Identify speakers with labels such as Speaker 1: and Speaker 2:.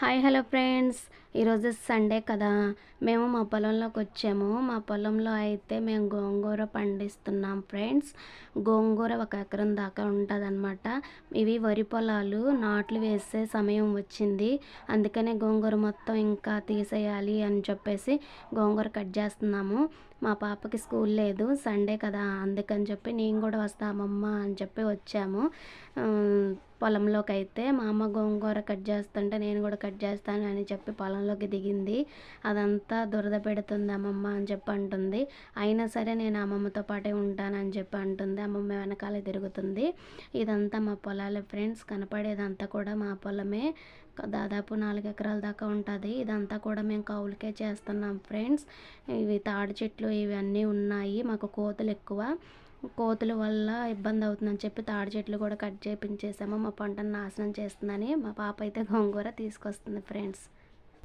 Speaker 1: Hi hello friends. ఈరోజు Sunday కదా. మేము మా పొలంలోకి వచ్చాము. మా పొలంలో అయితే మేము గోంగూర పండిస్తున్నాం ఫ్రెండ్స్. గోంగూర ఒక ఎకరం దాకా ఉంటుందన్నమాట. ఇవి వరి పొలాలు నాట్లు వేసే సమయం వచ్చింది. అందుకనే గోంగూర మొత్తం ఇంకా తీసేయాలి అని చెప్పేసి గోంగూర కట్ చేస్తున్నాము. మా పాపకి స్కూల్ లేదు సండే కదా. అందుకని చెప్పి నేను కూడా వస్తామమ్మ అని చెప్పి వచ్చాము. పొలంలోకి అయితే మా అమ్మ గోంగూర కట్ చేస్తుంటే నేను కూడా కట్ చేస్తాను అని చెప్పి పొలంలోకి దిగింది. అదంతా దురద పెడుతుంది అమ్మమ్మ అని చెప్పి అంటుంది. అయినా సరే నేను అమ్మమ్మతో పాటే ఉంటానని చెప్పి అంటుంది. అమ్మమ్మ వెనకాలే తిరుగుతుంది. ఇదంతా మా పొలాలే ఫ్రెండ్స్. కనపడేదంతా కూడా మా పొలమే. దాదాపు నాలుగు ఎకరాల దాకా ఉంటుంది. ఇదంతా కూడా మేము కౌలుకే చేస్తున్నాం ఫ్రెండ్స్. ఇవి తాడి చెట్లు ఇవన్నీ ఉన్నాయి. మాకు కోతులు ఎక్కువ. కోతుల వల్ల ఇబ్బంది అవుతుందని చెప్పి తాడి చెట్లు కూడా కట్ చేయించేసాము మా పంటను నాశనం చేస్తుందని మా పాప అయితే గోంగూర తీసుకొస్తుంది ఫ్రెండ్స్.